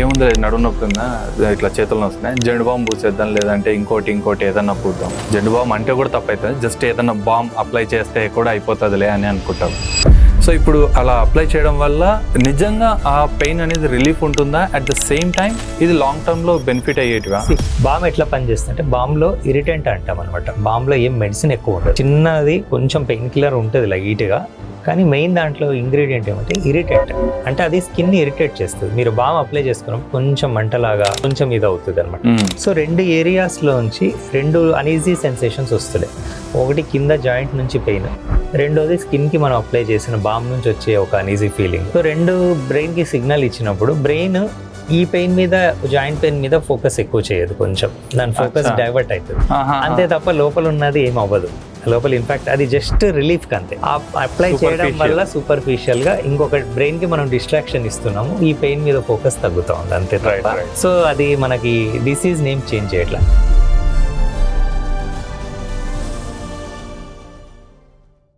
ఏముంది లేదు నడుము నొప్పి ఉందా? ఇట్లా చేతులు వస్తున్నాయి జెండు బాంబు పూసేద్దాం లేదంటే ఇంకోటి ఇంకోటి ఏదన్నా పూద్దాం. జెండు బాంబు అంటే కూడా తప్పు అవుతుంది జస్ట్ ఏదన్నా బాంబ్ అప్లై చేస్తే కూడా అయిపోతుందిలే అని అనుకుంటాం. సో ఇప్పుడు అలా అప్లై చేయడం వల్ల నిజంగా ఆ పెయిన్ అనేది రిలీఫ్ ఉంటుందా? అట్ ద సేమ్ టైం ఇది లాంగ్ టర్మ్లో బెనిఫిట్ అయ్యేటివా? బామ్ ఎట్లా పనిచేస్తుందంటే బామ్లో ఇరిటెంట్ అంటాం అనమాట బామ్లో ఏం మెడిసిన్ ఎక్కువ ఉండదు. చిన్నది కొంచెం పెయిన్ కిల్లర్ ఉంటుంది లైట్గా. కానీ మెయిన్ దాంట్లో ఇంగ్రీడియంట్ ఏమంటే ఇరిటెంట్ అంటే అది స్కిన్ ఇరిటేట్ చేస్తుంది. మీరు బామ్ అప్లై చేసుకున్నప్పుడు కొంచెం మంటలాగా కొంచెం ఇది అవుతుంది అనమాట. సో రెండు ఏరియాస్లోంచి రెండు అనీజీ సెన్సేషన్స్ వస్తున్నాయి. ఒకటి కింద జాయింట్ నుంచి పెయిన్ రెండోది స్కిన్కి మనం అప్లై చేసిన బామ్ నుంచి వచ్చే ఒక అనీజీ ఫీలింగ్ సో రెండు బ్రెయిన్కి సిగ్నల్ ఇచ్చినప్పుడు బ్రెయిన్ ఈ పెయిన్ మీద జాయింట్ పెయిన్ మీద ఫోకస్ ఎక్కువ చేయదు కొంచెం. దాని ఫోకస్. డైవర్ట్ అవుతుంది. అంతే తప్ప లోపల ఉన్నది ఏం అవ్వదు లోపల ఇన్ఫాక్ట్ అది జస్ట్ రిలీఫ్ అంతే అప్లై చేయడం. వల్ల సూపర్ఫిషియల్గా ఇంకొక బ్రెయిన్కి మనం డిస్ట్రాక్షన్ ఇస్తున్నాము ఈ పెయిన్ మీద ఫోకస్ తగ్గుతా ఉంది అంతే. సో అది మనకి డిసీజ్ నేమ్ చేంజ్ చేయట్లా